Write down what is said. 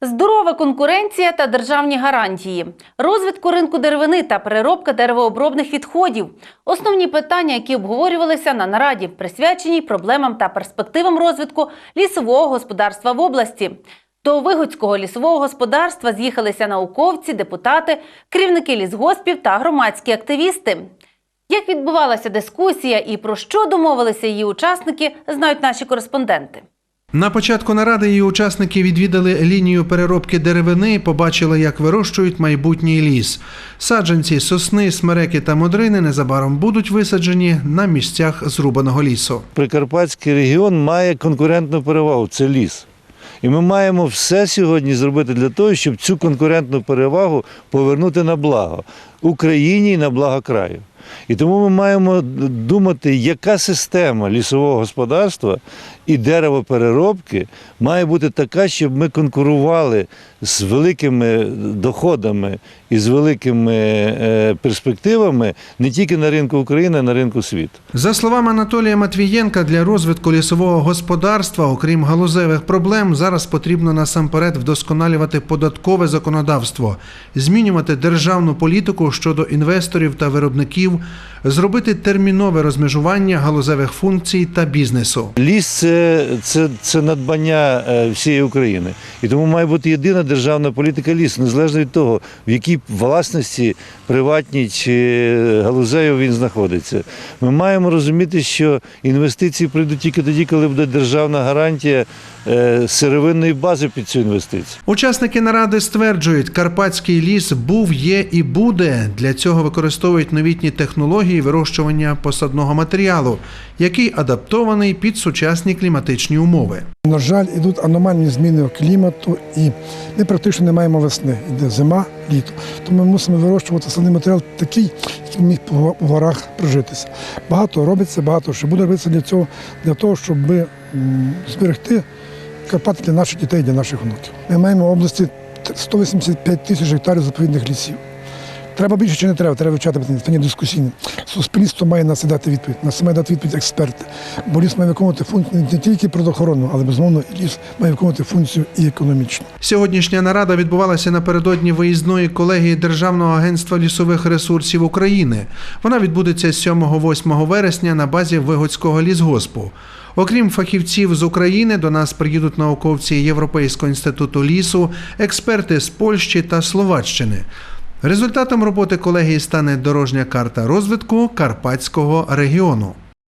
Здорова конкуренція та державні гарантії, розвитку ринку деревини та переробка деревообробних відходів основні питання, які обговорювалися на нараді, присвяченій проблемам та перспективам розвитку лісового господарства в області. До Вигодського лісового господарства з'їхалися науковці, депутати, керівники лісгоспів та громадські активісти. Як відбувалася дискусія і про що домовилися її учасники, знають наші кореспонденти. На початку наради її учасники відвідали лінію переробки деревини побачили, як вирощують майбутній ліс. Саджанці сосни, смереки та модрини незабаром будуть висаджені на місцях зрубаного лісу. Прикарпатський регіон має конкурентну перевагу це ліс. І ми маємо все сьогодні зробити для того, щоб цю конкурентну перевагу повернути на благо Україні і на благо краю. І тому ми маємо думати, яка система лісового господарства і деревопереробки має бути така, щоб ми конкурували з великими доходами і з великими е, перспективами не тільки на ринку України, а на ринку світу. За словами Анатолія Матвієнка, для розвитку лісового господарства, окрім галузевих проблем, зараз потрібно насамперед вдосконалювати податкове законодавство, змінювати державну політику щодо інвесторів та виробників, you зробити термінове розмежування галузевих функцій та бізнесу. Ліс це, це, це надбання е, всієї України. І тому має бути єдина державна політика лісу, незалежно від того, в якій власності приватній чи галузею він знаходиться. Ми маємо розуміти, що інвестиції прийдуть тільки тоді, коли буде державна гарантія е, сировинної бази під цю інвестицію. Учасники наради стверджують, карпатський ліс був, є і буде. Для цього використовують новітні технології вирощування посадного матеріалу, який адаптований під сучасні кліматичні умови. На жаль, йдуть аномальні зміни клімату, і ми практично не маємо весни. Йде зима, літо. Тому ми мусимо вирощувати садний матеріал такий, який міг в горах прижитися. Багато робиться, багато що буде робитися для цього, для того, щоб зберегти Карпати для наших дітей, для наших внуків. Ми маємо в області 185 тисяч гектарів заповідних лісів. Треба більше чи не треба, треба вивчати питання, дискусійне. Суспільство має на це дати відповідь, на це має дати відповідь експерти. Бо ліс має виконувати функцію не тільки природоохоронну, але безумовно ліс має виконувати функцію і економічну. Сьогоднішня нарада відбувалася напередодні виїзної колегії Державного агентства лісових ресурсів України. Вона відбудеться 7-8 вересня на базі Вигодського лісгоспу. Окрім фахівців з України, до нас приїдуть науковці Європейського інституту лісу, експерти з Польщі та Словаччини. Результатом роботи колегії стане дорожня карта розвитку Карпатського регіону.